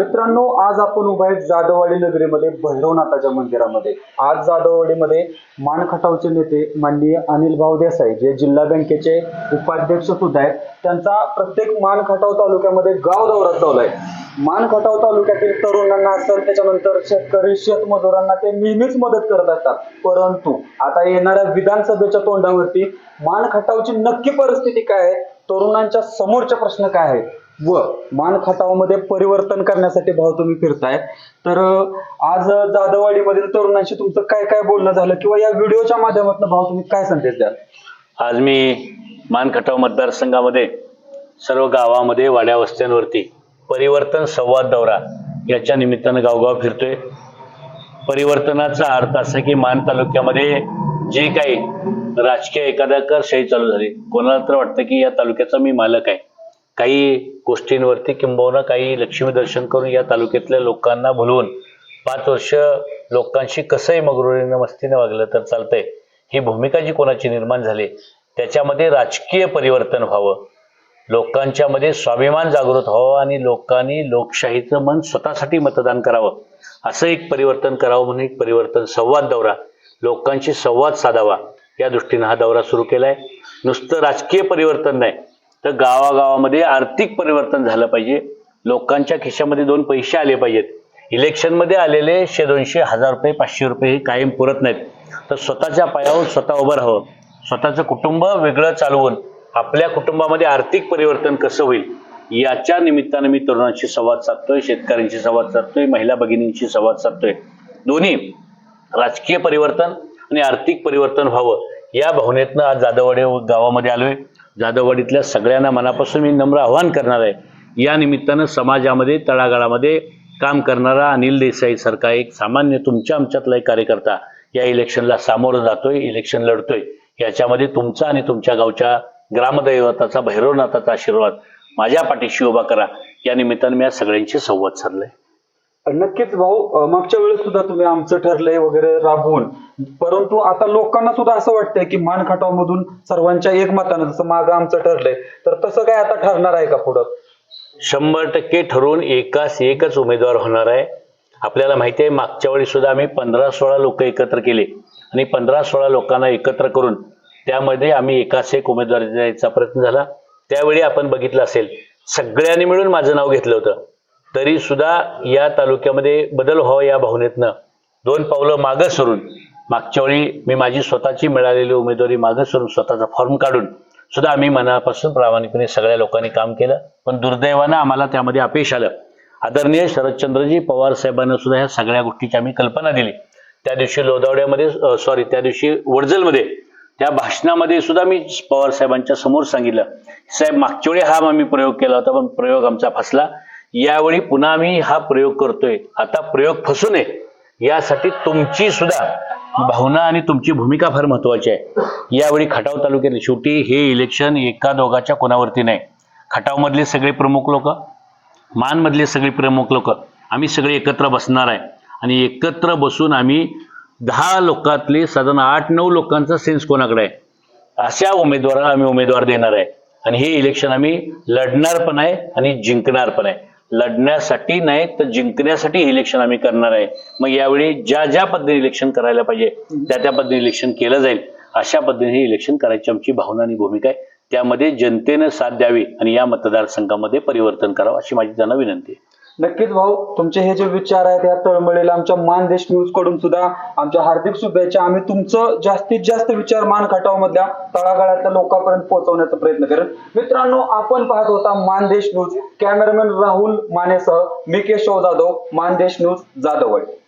मित्रांनो आज आपण उभा आहे जाधववाडी नगरीमध्ये भैरवनाथाच्या मंदिरामध्ये. आज जाधववाडीमध्ये मान खटावचे नेते माननीय अनिल भाऊ देसाई जे जिल्हा बँकेचे उपाध्यक्ष सुद्धा आहेत त्यांचा प्रत्येक मान खटाव तालुक्यामध्ये गाव दौरा चालू आहे. मान खटाव तालुक्यातील तरुणांना असेल त्याच्यानंतर शेतकरी शेतमजुरांना ते नेहमीच मदत करत असतात. परंतु आता येणाऱ्या विधानसभेच्या तोंडावरती मान खटावची नक्की परिस्थिती काय आहे? तरुणांच्या समोरचे प्रश्न काय आहेत? व मान खटावामध्ये परिवर्तन करण्यासाठी भाऊ तुम्ही फिरताय. तर आज जाधववाडीमधील तरुणांशी तुमचं काय काय बोलणं झालं किंवा या व्हिडिओच्या माध्यमातून भाऊ तुम्ही काय संदेश द्याल? आज मी मानखटाव मतदारसंघामध्ये सर्व गावामध्ये वाड्या वस्त्यांवरती परिवर्तन संवाद दौरा याच्या निमित्तानं गावगाव फिरतोय. परिवर्तनाचा अर्थ असा की मान तालुक्यामध्ये जे काही राजकीय एकाधिकारशाही चालू झाली कोणाला तर वाटतं की या तालुक्याचा मी मालक आहे. काही गोष्टींवरती किंबहुना काही लक्ष्मी दर्शन करून या तालुक्यातल्या लोकांना भुलवून पाच वर्ष लोकांशी कसंही मगरुरीनं मस्तीनं वागलं तर चालतंय. ही भूमिका जी कोणाची निर्माण झाली त्याच्यामध्ये राजकीय परिवर्तन व्हावं लोकांच्यामध्ये स्वाभिमान जागृत व्हावं आणि लोकांनी लोकशाहीचं मन स्वतःसाठी मतदान करावं असं एक परिवर्तन करावं म्हणून एक परिवर्तन संवाद दौरा लोकांशी संवाद साधावा या दृष्टीनं हा दौरा सुरू केला आहे नुसतं राजकीय परिवर्तन नाही तर गावागावामध्ये आर्थिक परिवर्तन झालं पाहिजे. लोकांच्या खिशामध्ये दोन पैसे आले पाहिजेत. इलेक्शनमध्ये आलेले शे दोनशे हजार रुपये पाचशे रुपये हे कायम पुरत नाहीत. तर स्वतःच्या पायावर स्वतः उभं राहावं. स्वतःचं कुटुंब वेगळं चालवून आपल्या कुटुंबामध्ये आर्थिक परिवर्तन कसं होईल? याच्या निमित्तानं मी तरुणांशी संवाद साधतोय शेतकऱ्यांशी संवाद साधतोय महिला भगिनींशी संवाद साधतोय. दोन्ही राजकीय परिवर्तन आणि आर्थिक परिवर्तन व्हावं या भावनेतनं आज जाधववाडे गावामध्ये आलोय. जाधववाडीतल्या सगळ्यांना मनापासून मी नम्र आवाहन करणार आहे. या निमित्तानं समाजामध्ये तळागाळामध्ये काम करणारा अनिल देसाई सारखा एक सामान्य तुमच्या आमच्यातला एक कार्यकर्ता या इलेक्शनला सामोरं जातोय इलेक्शन लढतोय. याच्यामध्ये तुमचा आणि तुमच्या गावच्या ग्रामदैवताचा भैरवनाथाचा आशीर्वाद माझ्या पाठीशी उभा करा. या निमित्तानं मी आज सगळ्यांशी संवाद साधलाय. नक्कीच भाऊ मागच्या वेळेस सुद्धा तुम्ही आमचं ठरलंय वगैरे राबवून. परंतु आता लोकांना सुद्धा असं वाटतंय की मान खटाव मधून सर्वांच्या एक मतानं जसं मागं आमचं ठरलंय तर तसं काय आता ठरणार आहे का पुढं? शंभर टक्के ठरवून एकाच एकच उमेदवार होणार आहे. आपल्याला माहिती आहे मागच्या वेळी सुद्धा आम्ही पंधरा सोळा लोक एकत्र केले आणि पंधरा सोळा लोकांना एकत्र करून त्यामध्ये आम्ही एकाच एक उमेदवार द्यायचा प्रयत्न झाला. त्यावेळी आपण बघितलं असेल सगळ्यांनी मिळून माझं नाव घेतलं होतं. तरी सुद्धा या तालुक्यामध्ये बदल व्हावा या भावनेतनं दोन पावलं मागं सरून मागच्या वेळी मी माझी स्वतःची मिळालेली उमेदवारी मागं सरून स्वतःचा फॉर्म काढून सुद्धा आम्ही मनापासून प्रामाणिकपणे सगळ्या लोकांनी काम केलं. पण दुर्दैवानं आम्हाला त्यामध्ये अपयश आलं. आदरणीय शरदचंद्रजी पवार साहेबांना सुद्धा ह्या सगळ्या गोष्टीची आम्ही कल्पना दिली. त्या दिवशी लोधावड्यामध्ये सॉरी त्या दिवशी वडजलमध्ये त्या भाषणामध्ये सुद्धा मी पवार साहेबांच्या समोर सांगितलं. साहेब मागच्या वेळी हा आम्ही प्रयोग केला होता पण प्रयोग आमचा फसला. यावेळी पुन्हा आम्ही हा प्रयोग करतोय. आता प्रयोग फसू नये. यासाठी तुमची सुद्धा भावना आणि तुमची भूमिका फार महत्वाची आहे. यावेळी खटाव तालुक्यात शेवटी हे इलेक्शन एका दोघाच्या कोणावरती नाही. खटावमधले सगळे प्रमुख लोक मानमधले सगळे प्रमुख लोक आम्ही सगळे एकत्र बसणार आहे. आणि एकत्र बसून आम्ही दहा लोकातले साधारण आठ नऊ लोकांचा सेन्स कोणाकडे आहे? अशा उमेदवाराला आम्ही उमेदवार देणार आहे. आणि हे इलेक्शन आम्ही लढणार पण आहे आणि जिंकणार पण आहे. लढण्यासाठी नाही तर जिंकण्यासाठी इलेक्शन आम्ही करणार आहे. मग यावेळी ज्या ज्या पद्धतीने इलेक्शन करायला पाहिजे त्या त्या पद्धतीने इलेक्शन केलं जाईल. अशा पद्धतीने इलेक्शन करायची आमची भावना आणि भूमिका आहे. त्यामध्ये जनतेनं साथ द्यावी आणि या मतदारसंघामध्ये परिवर्तन करावं अशी माझी त्यांना विनंती आहे. नक्कीच भाऊ तुमचे हे जे विचार आहेत या तळमळीला आमच्या मानदेश न्यूजकडून सुद्धा आमच्या हार्दिक शुभेच्छा. आम्ही तुमचं जास्तीत जास्त विचार मान खटाव मधल्या तळागाळातल्या लोकांपर्यंत पोहोचवण्याचा प्रयत्न करेन. मित्रांनो आपण पाहत होता मानदेश न्यूज कॅमेरामॅन राहुल मानेसह मी केशव जाधव मानदेश न्यूज जाधववाडी